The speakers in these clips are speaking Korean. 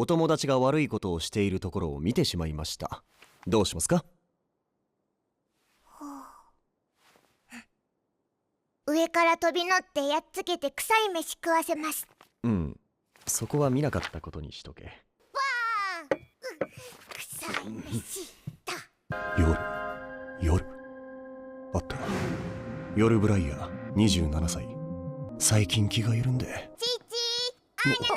お友達が悪いことをしているところを見てしまいました。どうしますか？上から飛び乗ってやっつけて臭い飯食わせます。うん。そこは見なかったことにしとけ。わー臭い飯だ。夜。夜。あったな。夜ブライヤー。27歳。最近気が緩んで。チーチーアーニャの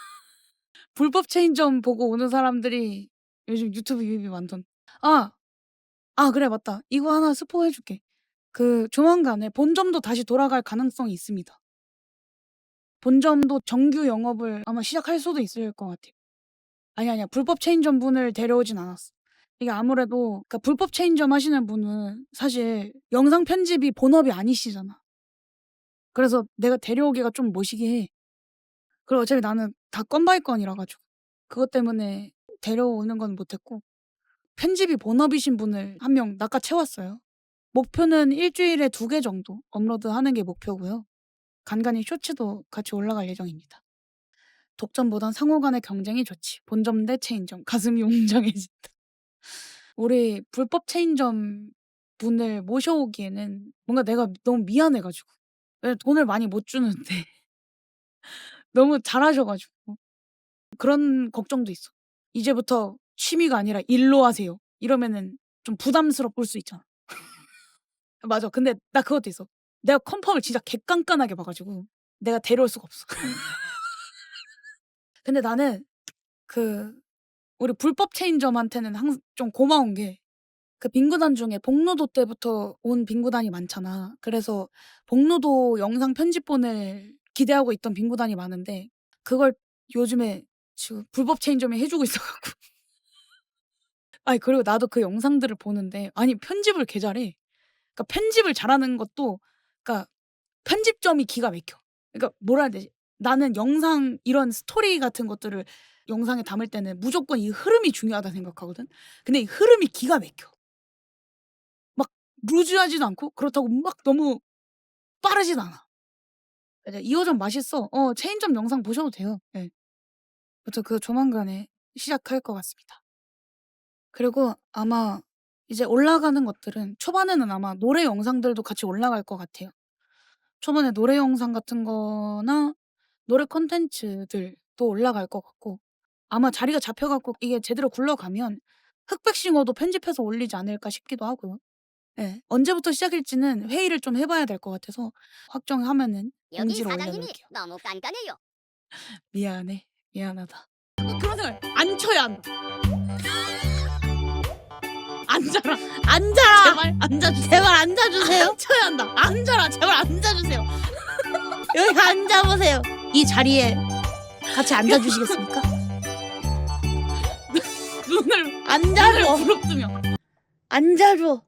불법 체인점 보고 오는 사람들이 요즘 유튜브 유입이 많던. 아, 아 그래 맞다. 이거 하나 스포 해 줄게. 그 조만간에 본점도 다시 돌아갈 가능성이 있습니다. 본점도 정규 영업을 아마 시작할 수도 있을 것 같아요. 아니 아니야. 불법 체인점 분을 데려오진 않았어. 이게 아무래도 그러니까 불법 체인점 하시는 분은 사실 영상 편집이 본업이 아니시잖아. 그래서 내가 데려오기가 좀 모시게 해. 그리고 어차피 나는 다 건 바이 건이라 가지고 그것 때문에 데려오는 건 못했고 편집이 본업이신 분을 한명 낚아 채웠어요. 목표는 일주일에 두개 정도 업로드하는 게 목표고요. 간간히 쇼츠도 같이 올라갈 예정입니다. 독점보단 상호 간의 경쟁이 좋지. 본점 대 체인점. 가슴이 웅장해진다. 우리 불법 체인점 분을 모셔오기에는 뭔가 내가 너무 미안해 가지고. 왜 돈을 많이 못 주는데. 너무 잘하셔 가지고. 그런 걱정도 있어. 이제부터 취미가 아니라 일로 하세요. 이러면은 좀 부담스럽을 수 있잖아. 맞아. 근데 나 그것도 있어. 내가 컨펌을 진짜 개깐깐하게 봐 가지고 내가 데려올 수가 없어. 근데 나는 그 우리 불법 체인점한테는 항상 좀 고마운 게 그 빙구단 중에 복로도 때부터 온 빙구단이 많잖아. 그래서 복로도 영상 편집본을 기대하고 있던 빙구단이 많은데 그걸 요즘에 지금 불법 체인점이 해주고 있어갖고. 아니 그리고 나도 그 영상들을 보는데 아니 편집을 개 잘해. 그러니까 편집을 잘하는 것도 그러니까 편집점이 기가 막혀. 그러니까 뭐라 해야 되지? 나는 영상 이런 스토리 같은 것들을 영상에 담을 때는 무조건 이 흐름이 중요하다 생각하거든. 근데 이 흐름이 기가 막혀. 막 루즈하지도 않고 그렇다고 막 너무 빠르진 않아. 2호점 맛있어. 어 체인점 영상 보셔도 돼요. 예. 아무튼 그 조만간에 시작할 것 같습니다. 그리고 아마 이제 올라가는 것들은 초반에는 아마 노래 영상들도 같이 올라갈 것 같아요. 초반에 노래 영상 같은 거나 노래 콘텐츠들도 올라갈 것 같고 아마 자리가 잡혀갖고 이게 제대로 굴러가면 흑백싱어도 편집해서 올리지 않을까 싶기도 하고요. 예. 언제부터 시작일지는 회의를 좀 해 봐야 될 것 같아서 확정하면은 여기 공지로 사장님이 올려놓을게요. 너무 깐깐해요. 미안해. 미안하다. 어, 그런 생각 안 쳐야 한다. 앉아라. 앉아라. 제발 앉아주세요. 제발 앉아주세요. 안 쳐야 한다. 앉아라. 제발 앉아주세요. 여기 앉아보세요. 이 자리에 같이 앉아주시겠습니까? 눈을 앉아줘. 부릅뜨며. 앉아줘.